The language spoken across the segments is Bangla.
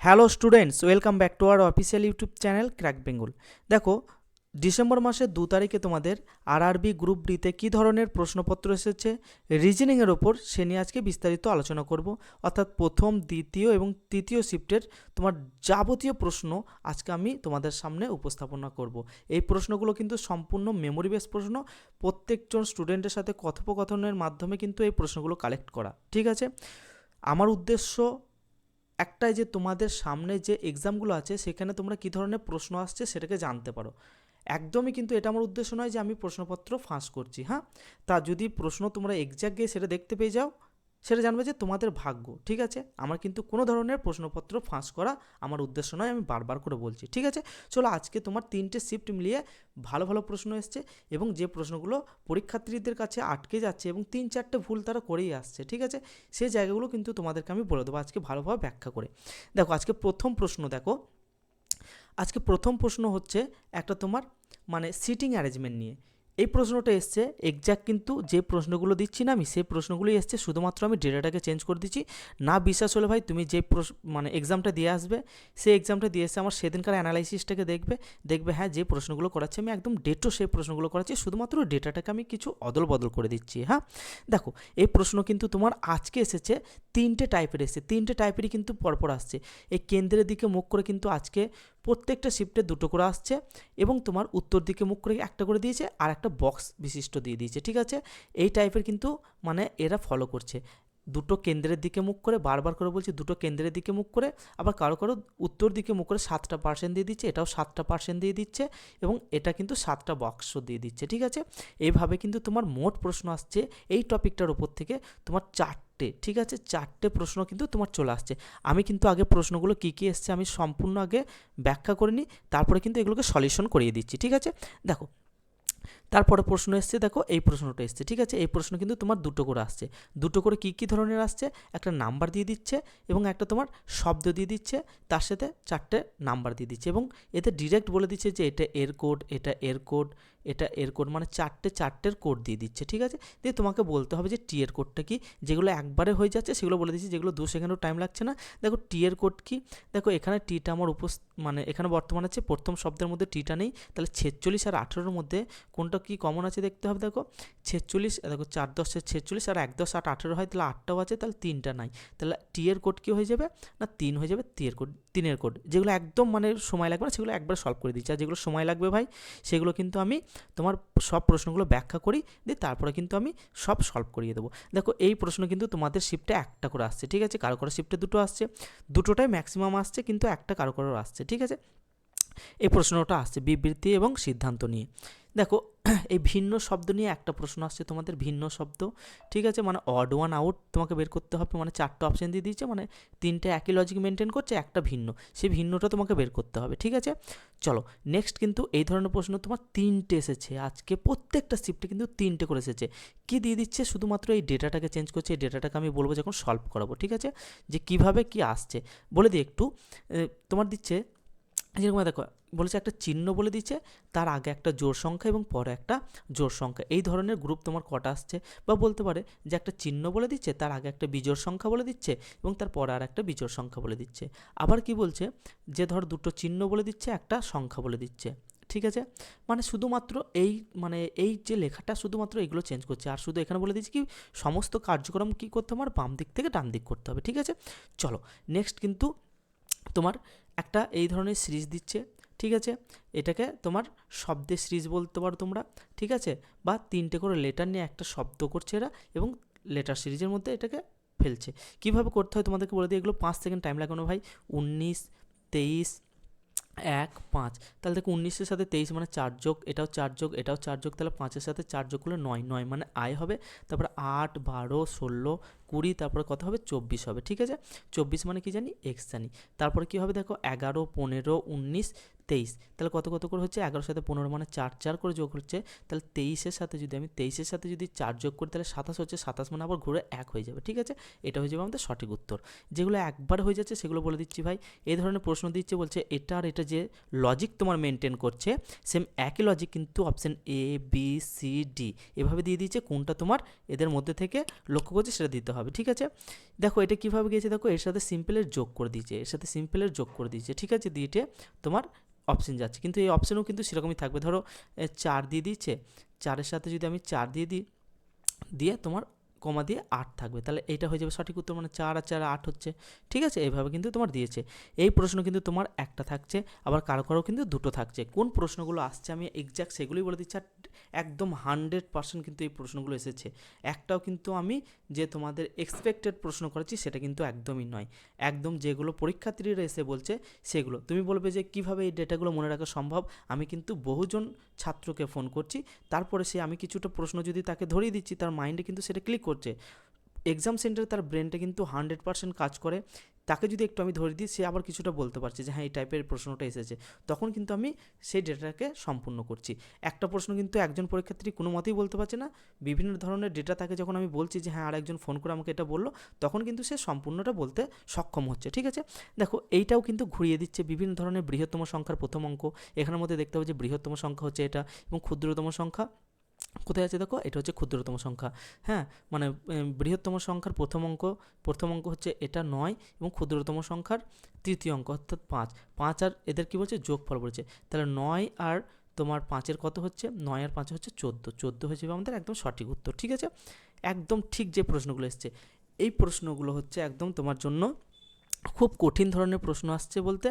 Hello students, welcome back to our official YouTube channel crack Bengal. দেখো, ডিসেম্বর মাসের দু তারিখে তোমাদের আরআরবি গ্রুপ ডিতে কী ধরনের প্রশ্নপত্র এসেছে, রিজনিংয়ের ওপর সে নিয়ে আজকে বিস্তারিত আলোচনা করব। অর্থাৎ প্রথম, দ্বিতীয় এবং তৃতীয় শিফটের তোমার যাবতীয় প্রশ্ন আজকে আমি তোমাদের সামনে উপস্থাপনা করব। এই প্রশ্নগুলো কিন্তু সম্পূর্ণ মেমোরি বেস প্রশ্ন। প্রত্যেকজন স্টুডেন্টের সাথে কথোপকথনের মাধ্যমে কিন্তু এই প্রশ্নগুলো কালেক্ট করা, ঠিক আছে? আমার উদ্দেশ্য একটাই যে তোমাদের সামনে যে এক্সামগুলো আছে, সেখানে তোমরা কী ধরনের প্রশ্ন আসছে সেটাকে জানতে পারো। একদমই কিন্তু এটা আমার উদ্দেশ্য নয় যে আমি প্রশ্নপত্র ফাঁস করছি হ্যাঁ? তা যদি প্রশ্ন তোমরা এক্সাক্ট গিয়ে সেটা দেখতে পেয়ে যাও সেটা জানবে যে তোমাদের ভাগ্য, ঠিক আছে? আমার কিন্তু কোনো ধরনের প্রশ্নপত্র ফাঁস করা আমার উদ্দেশ্য নয়, আমি বারবার করে বলছি, ঠিক আছে? চলো আজকে তোমার তিনটে শিফট মিলিয়ে ভালো ভালো প্রশ্ন এসছে এবং যে প্রশ্নগুলো পরীক্ষার্থীদের কাছে আটকে যাচ্ছে এবং তিন চারটে ভুল তারা করেই আসছে, ঠিক আছে? সেই জায়গাগুলো কিন্তু তোমাদেরকে আমি বলে দেবো আজকে ভালোভাবে ব্যাখ্যা করে। দেখো, আজকে প্রথম প্রশ্ন দেখো। আজকে প্রথম প্রশ্ন হচ্ছে একটা তোমার মানে সিটিং অ্যারেঞ্জমেন্ট নিয়ে। এই প্রশ্নটা এসছে এক্স্যাক্ট কিন্তু যে প্রশ্নগুলো দিচ্ছি না আমি, সেই প্রশ্নগুলোই এসছে। শুধুমাত্র আমি ডেটাটাকে চেঞ্জ করে দিচ্ছি। না বিশ্বাস হলে ভাই তুমি যে মানে এক্সামটা দিয়ে আসবে, সেই এক্সামটা দিয়ে এসে আমার সেদিনকার অ্যানালাইসিসটাকে দেখবে। দেখবে হ্যাঁ যে প্রশ্নগুলো করাচ্ছি আমি, একদম ডেটও সেই প্রশ্নগুলো করাচ্ছি। শুধুমাত্র ডেটাটাকে আমি কিছু অদল বদল করে দিচ্ছি হ্যাঁ? দেখো, এই প্রশ্ন কিন্তু তোমার আজকে এসেছে তিনটে টাইপের এসছে। তিনটে টাইপেরই কিন্তু পরপর আসছে। এই কেন্দ্রের দিকে মুখ করে কিন্তু আজকে প্রত্যেকটা শিফটে দুটো করে আসছে এবং তোমার উত্তর দিকে মুখ করে একটা করে দিয়েছে আর একটা বক্স বিশিষ্ট দিয়ে দিয়েছে, ঠিক আছে? এই টাইপের কিন্তু মানে এরা ফলো করছে। দুটো কেন্দ্রের দিকে মুখ করে, বারবার করে বলছি দুটো কেন্দ্রের দিকে মুখ করে, আবার কারও কারও উত্তর দিকে মুখ করে সাতটা পার্সেন্ট দিয়ে দিচ্ছে, এটাও সাতটা পার্সেন্ট দিয়ে দিচ্ছে এবং এটা কিন্তু সাতটা বক্স দিয়ে দিচ্ছে, ঠিক আছে? এইভাবে কিন্তু তোমার মোট প্রশ্ন আসছে, এই টপিকটার উপর থেকে তোমার চারটে, ঠিক আছে? চারটে প্রশ্ন কিন্তু তোমার চলে আসছে। আমি কিন্তু আগে প্রশ্নগুলো কী কী এসছে আমি সম্পূর্ণ আগে ব্যাখ্যা করে নিই তারপরে কিন্তু এগুলোকে সলিউশন করিয়ে দিচ্ছি, ঠিক আছে? দেখো তারপরে প্রশ্ন এসছে, দেখো, এই প্রশ্নটা এসছে, ঠিক আছে? এই প্রশ্ন কিন্তু তোমার দুটো করে আসছে। দুটো করে কী কী ধরনের আসছে? একটা নাম্বার দিয়ে দিচ্ছে এবং একটা তোমার শব্দ দিয়ে দিচ্ছে, তার সাথে চারটে নাম্বার দিয়ে দিচ্ছে এবং এতে ডিরেক্ট বলে দিচ্ছে যে এটা এর কোড, এটা এর কোড, এটা এর কোড মানে চারটে চারটের কোড দিয়ে দিচ্ছে, ঠিক আছে? দিয়ে তোমাকে বলতে হবে যে টি এর কোডটা কি? যেগুলো একবারে হয়ে যাচ্ছে, সেগুলো বলে দিচ্ছি, যেগুলো দু সেকেন্ডও টাইম লাগছে না। দেখো, টি এর কোড কি? দেখো, এখানে টিটা আমার উপস মানে এখানে বর্তমান আছে, প্রথম শব্দের মধ্যে টিটা নেই, তাহলে ছেচল্লিশ আর আঠেরোর মধ্যে কোনটা কি কমন আছে দেখতে হবে? দেখো, ছেচল্লিশ, দেখো চার দশের ছেচল্লিশ আর এক দশ আট আঠেরো হয়, তাহলে আটটাও আছে, তাহলে তিনটা নাই। তাহলে টি এর কোড কী হয়ে যাবে? না, তিন হয়ে যাবে টি এর কোড তিনের কোড যেগুলো একদম মানে সময় লাগবে না, সেগুলো একবার সলভ করে দিচ্ছি। আর যেগুলো সময় লাগবে ভাই, সেগুলো কিন্তু আমি তোমার সব প্রশ্নগুলো ব্যাখ্যা করি, দিয়ে তারপরে কিন্তু আমি সব সলভ করিয়ে দেবো। দেখো, এই প্রশ্ন কিন্তু তোমাদের শিফটে একটা করে আসছে, ঠিক আছে? কারও কারও শিফটে দুটো আসছে, দুটোটাই ম্যাক্সিমাম আসছে, কিন্তু একটা কারও কারও আসছে, ঠিক আছে? এই প্রশ্নটা আসছে বিবৃতি এবং সিদ্ধান্ত নিয়ে। দেখো এই ভিন্ন শব্দ নিয়ে একটা প্রশ্ন আসছে, তোমাদের ভিন্ন শব্দ। ঠিক আছে? মানে অড ওয়ান আউট তোমাকে বের করতে হবে মানে চারটে অপশান দিয়ে দিয়েছে মানে তিনটে একই লজিক মেনটেন করছে, একটা ভিন্ন। সেই ভিন্নটা তোমাকে বের করতে হবে, ঠিক আছে? চলো নেক্সট কিন্তু এই ধরনের প্রশ্ন তোমার তিনটে এসেছে। আজকে প্রত্যেকটা শিফটে কিন্তু তিনটে করে এসেছে। কী দিয়ে দিচ্ছে? শুধুমাত্র এই ডেটাটাকে চেঞ্জ করছে, এই ডেটাটাকে আমি বলব যখন সলভ করাবো, ঠিক আছে? যে কীভাবে কি আসছে। বলে দিই একটু তোমার দিচ্ছে যেরকম দেখো বলেছে একটা চিহ্ন বলে দিচ্ছে তার আগে একটা জোর সংখ্যা এবং পরে একটা জোর সংখ্যা। এই ধরনের গ্রুপ তোমার কটা আসছে? বা বলতে পারে যে একটা চিহ্ন বলে দিচ্ছে, তার আগে একটা বিজোর সংখ্যা বলে দিচ্ছে এবং তার পরে আর একটা বিজোর সংখ্যা বলে দিচ্ছে। আবার কি বলছে? যে ধর দুটো চিহ্ন বলে দিচ্ছে, একটা সংখ্যা বলে দিচ্ছে। ঠিক আছে? মানে শুধুমাত্র এই মানে এই যে লেখাটা শুধুমাত্র এগুলো চেঞ্জ করছে। আর শুধু এখানে বলে দিচ্ছি কি, সমস্ত কার্যক্রম কী করতে হবে? আমার বাম দিক থেকে ডান দিক করতে হবে। ঠিক আছে? চলো নেক্সট কিন্তু তোমার একটা এই ধরনের সিরিজ দিচ্ছে, ঠিক আছে? এটাকে তোমার শব্দের সিরিজ বলতে পারো তোমরা, ঠিক আছে? বা তিনটে করে লেটার নিয়ে একটা শব্দ করছে এরা এবং লেটার সিরিজের মধ্যে এটাকে ফেলছে। কীভাবে করতে হয় তোমাদেরকে বলে দিই, এগুলো পাঁচ সেকেন্ড টাইম লাগানো ভাই। উনিশ, তেইশ, এক, পাঁচ। তাহলে দেখো উনিশের সাথে তেইশ মানে চার যোগ, এটাও চার যোগ, এটাও চার যোগ, তাহলে পাঁচের সাথে চার যোগ করলে নয় নয় মানে আয় হবে। তারপর আট, বারো, ষোলো কুড়ি, তারপরে কত হবে? চব্বিশ হবে, ঠিক আছে? চব্বিশ মানে কি জানি? এক্স জানি। তারপরে কী হবে দেখো? এগারো, পনেরো, উনিশ, তেইশ। তাহলে কত কত করে হচ্ছে? এগারোর সাথে পনেরো মানে চার চার করে যোগ হচ্ছে। তাহলে তেইশের সাথে যদি আমি, তেইশের সাথে যদি চার যোগ করি, তাহলে সাতাশ হচ্ছে, সাতাশ মানে আবার ঘুরে এক হয়ে যাবে, ঠিক আছে? এটা হয়ে যাবে আমাদের সঠিক উত্তর। যেগুলো একবার হয়ে যাচ্ছে, সেগুলো বলে দিচ্ছি ভাই। এই ধরনের প্রশ্ন দিচ্ছে, বলছে এটা আর এটা যে লজিক তোমার মেনটেন করছে সেম একই লজিক কিন্তু option A B C D এভাবে দিয়ে দিচ্ছে কোনটা তোমার এদের মধ্যে থেকে লক্ষ্য করছে সেটা দিতে হবে। হবে, ঠিক আছে? দেখো, এটা কীভাবে গিয়েছে? দেখো, এর সাথে সিম্পলের যোগ করে দিয়েছে, এর সাথে সিম্পলের যোগ করে দিয়েছে, ঠিক আছে? দিয়ে তোমার অপশন যাচ্ছে। কিন্তু এই অপশনও কিন্তু সেরকমই থাকবে। ধরো চার দিয়ে দিচ্ছে চারের সাথে যদি আমি চার দিয়ে দিই, দিয়ে তোমার কমা দিয়ে আট থাকবে। তাহলে এইটা হয়ে যাবে সঠিক উত্তর মানে চার আর চার আট হচ্ছে। ঠিক আছে? এইভাবে কিন্তু তোমার দিয়েছে। এই প্রশ্ন কিন্তু তোমার একটা থাকছে, আবার কারও কারও কিন্তু দুটো থাকছে। কোন প্রশ্নগুলো আসছে আমি এক্স্যাক্ট সেগুলোই বলে দিচ্ছি, আর একদম হান্ড্রেড পার্সেন্ট কিন্তু এই প্রশ্নগুলো এসেছে। একটাও কিন্তু আমি যে তোমাদের এক্সপেক্টেড প্রশ্ন করেছি, সেটা কিন্তু একদমই নয়। একদম যেগুলো পরীক্ষার্থীরা এসে বলছে, সেগুলো। তুমি বলবে যে কীভাবে এই ডেটাগুলো মনে রাখা সম্ভব? আমি কিন্তু বহুজন ছাত্রকে ফোন করছি, তারপরে সে আমি কিছুটা প্রশ্ন যদি তাকে ধরিয়ে দিচ্ছি, তার মাইন্ডে কিন্তু সেটা ক্লিক করছে। এক্সাম সেন্টারে তার ব্রেনটা কিন্তু হান্ড্রেড পার্সেন্ট কাজ করে। তাকে যদি একটু আমি ধরে দিই, সে আবার কিছুটা বলতে পারছে যে হ্যাঁ এই টাইপের প্রশ্নটা এসেছে। তখন কিন্তু আমি সেই ডেটাটাকে সম্পূর্ণ করছি। একটা প্রশ্ন কিন্তু একজন পরীক্ষার্থী কোনো মতেই বলতে পারছে না। বিভিন্ন ধরনের ডেটা তাকে যখন আমি বলছি যে হ্যাঁ আর একজন ফোন করে আমাকে এটা বলল, তখন কিন্তু সে সম্পূর্ণটা বলতে সক্ষম হচ্ছে, ঠিক আছে? দেখো, এইটাও কিন্তু ঘুরিয়ে দিচ্ছে বিভিন্ন ধরনের বৃহত্তম সংখ্যার প্রথম অঙ্ক। এখানের মধ্যে দেখতে হবে যে, বৃহত্তম সংখ্যা হচ্ছে এটা এবং ক্ষুদ্রতম সংখ্যা। কোথায় আছে দেখো? এটা হচ্ছে ক্ষুদ্রতম সংখ্যা। হ্যাঁ? মানে বৃহত্তম সংখ্যার প্রথম অঙ্ক প্রথম অঙ্ক হচ্ছে এটা নয় এবং ক্ষুদ্রতম সংখ্যার তৃতীয় অঙ্ক অর্থাৎ পাঁচ। পাঁচ আর এদের কী বলছে? যোগফল বলছে। তাহলে নয় আর তোমার পাঁচের কত হচ্ছে? নয় আর পাঁচ হচ্ছে চোদ্দ। চোদ্দ হয়ে যাবে আমাদের একদম সঠিক উত্তর, ঠিক আছে? একদম ঠিক যে প্রশ্নগুলো এসছে, এই প্রশ্নগুলো হচ্ছে একদম তোমার জন্য খুব কঠিন ধরনের প্রশ্ন আসছে বলতে,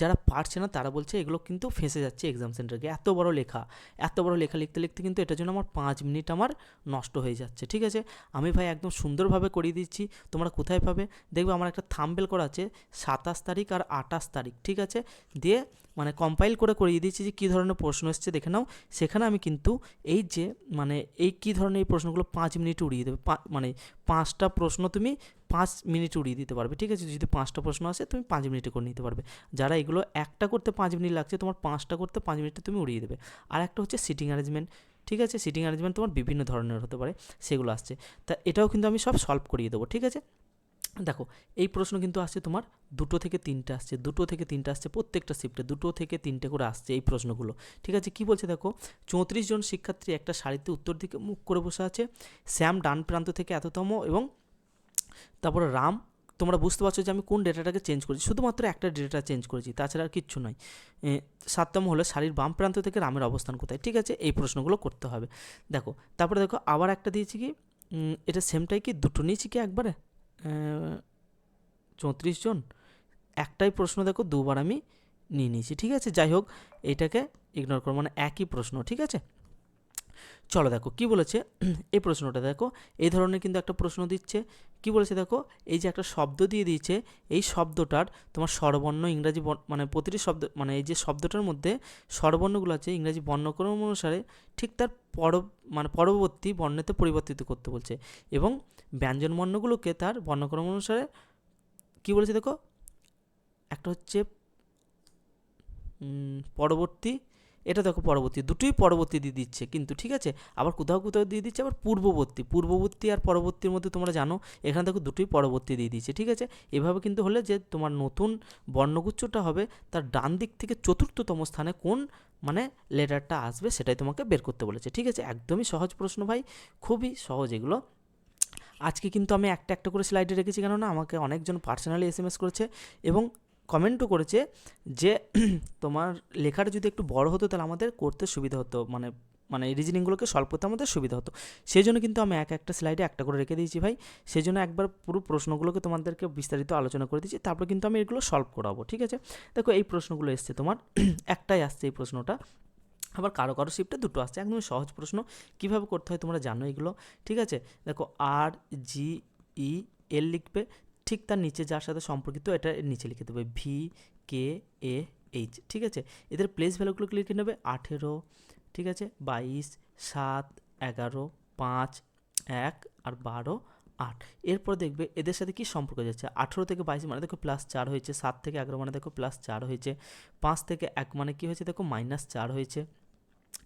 যারা পারছে না তারা বলছে এগুলো কিন্তু ফেঁসে যাচ্ছে এক্সাম সেন্টারকে এত বড় লেখা, এত বড় লেখা লিখতে লিখতে কিন্তু এটার জন্য আমার পাঁচ মিনিট আমার নষ্ট হয়ে যাচ্ছে, ঠিক আছে? আমি ভাই একদম সুন্দরভাবে করিয়ে দিচ্ছি, তোমরা কোথায় পাবে? দেখবে আমার একটা থাম্বেল করা আছে, সাতাশ তারিখ আর আঠাশ তারিখ, ঠিক আছে? দিয়ে মানে কম্পাইল করে করিয়ে দিচ্ছি যে কী ধরনের প্রশ্ন এসছে, দেখে নাও। সেখানে আমি কিন্তু এই যে মানে এই কী ধরনের এই প্রশ্নগুলো পাঁচ মিনিট উড়িয়ে দেবে মানে পাঁচটা প্রশ্ন তুমি পাঁচ মিনিট উড়িয়ে দিতে পারবে, ঠিক আছে? যদি পাঁচটা প্রশ্ন আসে, তুমি পাঁচ মিনিটে করে নিতে পারবে। যারা এগুলো একটা করতে পাঁচ মিনিট লাগছে, তোমার পাঁচটা করতে পাঁচ মিনিটে তুমি উড়িয়ে দেবে। আর একটা হচ্ছে সিটিং অ্যারেঞ্জমেন্ট ঠিক আছে? সিটিং অ্যারেঞ্জমেন্ট তোমার বিভিন্ন ধরনের হতে পারে, সেগুলো আসছে। তা এটাও কিন্তু আমি সব সলভ করিয়ে দেবো, ঠিক আছে? দেখো, এই প্রশ্ন কিন্তু আসছে তোমার দুটো থেকে তিনটে আসছে, দুটো থেকে তিনটে আসছে প্রত্যেকটা শিফটে দুটো থেকে তিনটে করে আসছে এই প্রশ্নগুলো, ঠিক আছে? কি বলছে দেখো? চৌত্রিশ জন শিক্ষার্থী একটা সারিতে উত্তর দিকে মুখ করে বসে আছে। শ্যাম ডান প্রান্ত থেকে এততম এবং তারপরে রাম তোমরা বুঝতে পারছ যে আমি কোন ডেটাটাকে চেঞ্জ করেছি। শুধুমাত্র একটা ডেটা চেঞ্জ করেছি, তাছাড়া আর কিচ্ছু নয়। সাততম হলো শাড়ির বাম প্রান্ত থেকে রামের অবস্থান কোথায়? ঠিক আছে, এই প্রশ্নগুলো করতে হবে। দেখো, তারপরে দেখো, আবার একটা দিয়েছি কি? এটা সেমটাই কি? দুটো নিয়েছি কি একবারে? চৌত্রিশ জন? একটাই প্রশ্ন দেখো, দুবার আমি নিয়ে নিয়েছি। ঠিক আছে, যাই হোক, এটাকে ইগনোর করো মানে একই প্রশ্ন, ঠিক আছে? চলো দেখো, কি বলেছে? এই প্রশ্নটা দেখো, এই ধরনের কিন্তু একটা প্রশ্ন দিচ্ছে। কি বলেছে দেখো? এই যে একটা শব্দ দিয়ে দিয়েছে, এই শব্দটার তোমার স্বরবর্ণ ইংরাজি মানে প্রতিটি শব্দ মানে এই যে শব্দটার মধ্যে স্বরবর্ণগুলো আছে, ইংরাজি বর্ণক্রম অনুসারে ঠিক তার পর মানে পরবর্তী বর্ণেতে পরিবর্তিত করতে বলছে। এবং ব্যঞ্জন বর্ণগুলোকে তার বর্ণক্রম অনুসারে কি বলেছে দেখো? একটা হচ্ছে পরবর্তী এটা দেখো পরবর্তী, দুটোই পরবর্তী দিয়ে দিচ্ছে। কিন্তু ঠিক আছে, আবার কোথাও কোথাও দিয়ে দিচ্ছে, আবার পূর্ববর্তী পূর্ববর্তী আর পরবর্তীর মধ্যে তোমরা জানো, এখানে দেখো দুটোই পরবর্তী দিয়ে দিচ্ছে, ঠিক আছে? এভাবে কিন্তু হলে যে তোমার নতুন বর্ণগুচ্ছটা হবে, তার ডান দিক থেকে চতুর্থতম স্থানে কোন মানে লেটারটা আসবে সেটাই তোমাকে বের করতে বলেছে, ঠিক আছে? একদমই সহজ প্রশ্ন ভাই, খুবই সহজ এগুলো। আজকে কিন্তু আমি একটা একটা করে স্লাইডে রেখেছি, কেননা আমাকে অনেকজন পার্সোনালি এস এম এস করেছে এবং কমেন্টও করেছে যে তোমার লেখাটা যদি একটু বড় হতো তাহলে আমাদের করতে সুবিধা হতো মানে মানে রিজনিংগুলোকে সলভ করতে আমাদের সুবিধা হতো। সেই জন্য কিন্তু আমি এক একটা স্লাইডে একটা করে রেখে দিয়েছি ভাই। সেই জন্য একবার পুরো প্রশ্নগুলোকে তোমাদেরকে বিস্তারিত আলোচনা করে দিচ্ছি তারপর কিন্তু আমি এগুলো সলভ করাবো, ঠিক আছে? দেখো, এই প্রশ্নগুলো এসছে তোমার, একটাই আসছে এই প্রশ্নটা। আবার কারও কারও শিফটে দুটো আসছে, একদমই সহজ প্রশ্ন। কীভাবে করতে হয় তোমরা জানো এগুলো, ঠিক আছে? দেখো আর জি ই এল লিখবে ঠিক তার নিচে যার সাথে সম্পর্কিত, এটা নিচে লিখে দেবে ভি কে এ এইচ ঠিক আছে? এদের প্লেস ভ্যালুগুলো লিখে নেবে আঠেরো, ঠিক আছে? বাইশ, সাত, এগারো, পাঁচ, এক আর বারো, আট। এরপর দেখবে এদের সাথে কি সম্পর্ক যাচ্ছে? আঠেরো থেকে বাইশ মানে দেখো প্লাস চার হয়েছে, সাত থেকে এগারো মানে দেখো প্লাস চার হয়েছে, পাঁচ থেকে এক মানে কি হয়েছে দেখো মাইনাস চার হয়েছে,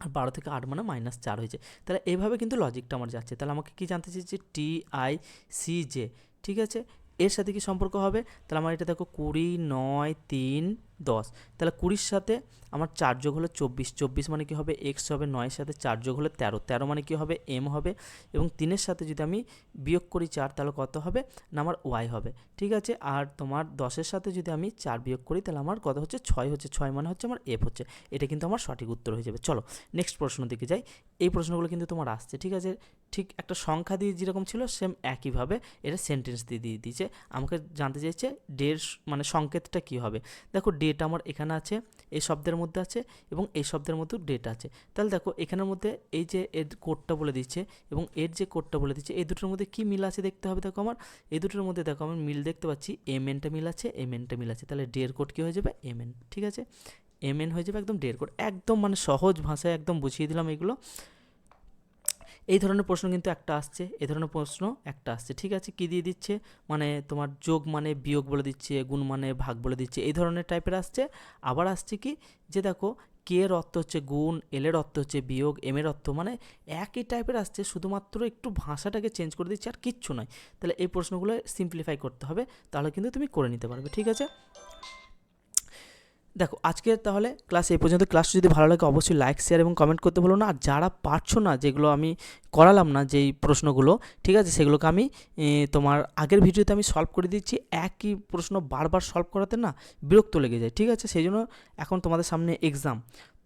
আর বারো থেকে আট মানে মাইনাস চার হয়েছে। তাহলে এইভাবে কিন্তু লজিকটা আমার যাচ্ছে। তাহলে আমাকে কি জানতে চাইছে? টি আই সি জে ঠিক আছে? এর সাথে কি সম্পর্ক হবে? তাহলে আমার এটা দেখো কুড়ি নয় তিন দশ। তাহলে কুড়ির সাথে আমার চার যোগ হলে চব্বিশ। চব্বিশ মানে কি হবে? এক্স হবে, নয়ের সাথে চার যোগ হলে তেরো। তেরো মানে কি হবে? এম হবে। এবং তিনের সাথে যদি আমি বিয়োগ করি চার, তাহলে কত হবে? না, আমার ওয়াই হবে। ঠিক আছে? আর তোমার দশের সাথে যদি আমি চার বিয়োগ করি, তাহলে আমার কত হচ্ছে? ছয় হচ্ছে। ছয় মানে হচ্ছে আমার এফ হচ্ছে। এটা কিন্তু আমার সঠিক উত্তর হয়ে যাবে। চলো নেক্সট প্রশ্ন দিকে যাই। এই প্রশ্নগুলো কিন্তু তোমার আসছে, ঠিক আছে? ঠিক একটা সংখ্যা দিয়ে যেরকম ছিল সেম একইভাবে এটা সেন্টেন্স দিয়ে দিয়ে দিয়েছে। আমাকে জানতে চাইছে ডের মানে সংকেতটা কি হবে? দেখো ডেট আমার এখানে আছে, এই শব্দের মধ্যে আছে এবং এই শব্দের মধ্যেও ডেট আছে। তাহলে দেখো, এখানের মধ্যে এই যে এর কোডটা বলে দিচ্ছে এবং এর যে কোডটা বলে দিচ্ছে, এই দুটোর মধ্যে কি মিল আছে দেখতে হবে দেখো আমার? এই দুটোর মধ্যে দেখো আমি মিল দেখতে পাচ্ছি এম এনটা মিল আছে এম এনটা মিল আছে। তাহলে ডের কোড কি হয়ে যাবে? এম এন ঠিক আছে? এম এন হয়ে যাবে একদম ডের কোড একদম মানে সহজ ভাষায় একদম বুঝিয়ে দিলাম এগুলো। এই ধরনের প্রশ্ন কিন্তু একটা আসছে এই ধরনের প্রশ্ন একটা আসছে। ঠিক আছে, কি দিয়ে দিচ্ছে? মানে তোমার যোগ মানে বিয়োগ বলে দিচ্ছে, গুণ মানে ভাগ বলে দিচ্ছে, এই ধরনের টাইপের আসছে। আবার আসছে কি? যে দেখো কে এর অর্থ হচ্ছে গুণ এল এর অর্থ হচ্ছে বিয়োগ এম এর অর্থ মানে একই টাইপের আসছে, শুধুমাত্র একটু ভাষাটাকে চেঞ্জ করে দিচ্ছে আর কিচ্ছু নয়। তাহলে এই প্রশ্নগুলো সিম্পলিফাই করতে হবে, তাহলে কিন্তু তুমি করে নিতে পারবে। ঠিক আছে? দেখো, আজকে তাহলে ক্লাস এই পর্যন্ত। ক্লাস যদি ভালো লাগে, অবশ্যই লাইক শেয়ার এবং কমেন্ট করতে বলো না। আর যারা পারছ না, যেগুলো আমি করালাম না, যেই প্রশ্নগুলো, ঠিক আছে? সেগুলোকে আমি তোমার আগের ভিডিওতে আমি সলভ করে দিচ্ছি একই প্রশ্ন বারবার সলভ করাতে না, বিরক্ত লেগে যায়, ঠিক আছে? সেই জন্য এখন তোমাদের সামনে এক্সাম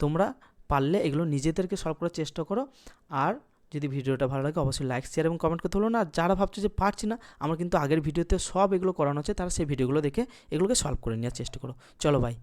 তোমরা পারলে এগুলো নিজেদেরকে সলভ করার চেষ্টা করো। আর যদি ভিডিওটা ভালো লাগে, অবশ্যই লাইক শেয়ার এবং কমেন্ট করতে বলো না। যারা ভাবছ যে পারছি না, আমার কিন্তু আগের ভিডিওতে সব এগুলো করানো আছে, তারা সেই ভিডিওগুলো দেখে এগুলোকে সলভ করে নেওয়ার চেষ্টা করো। চলো ভাই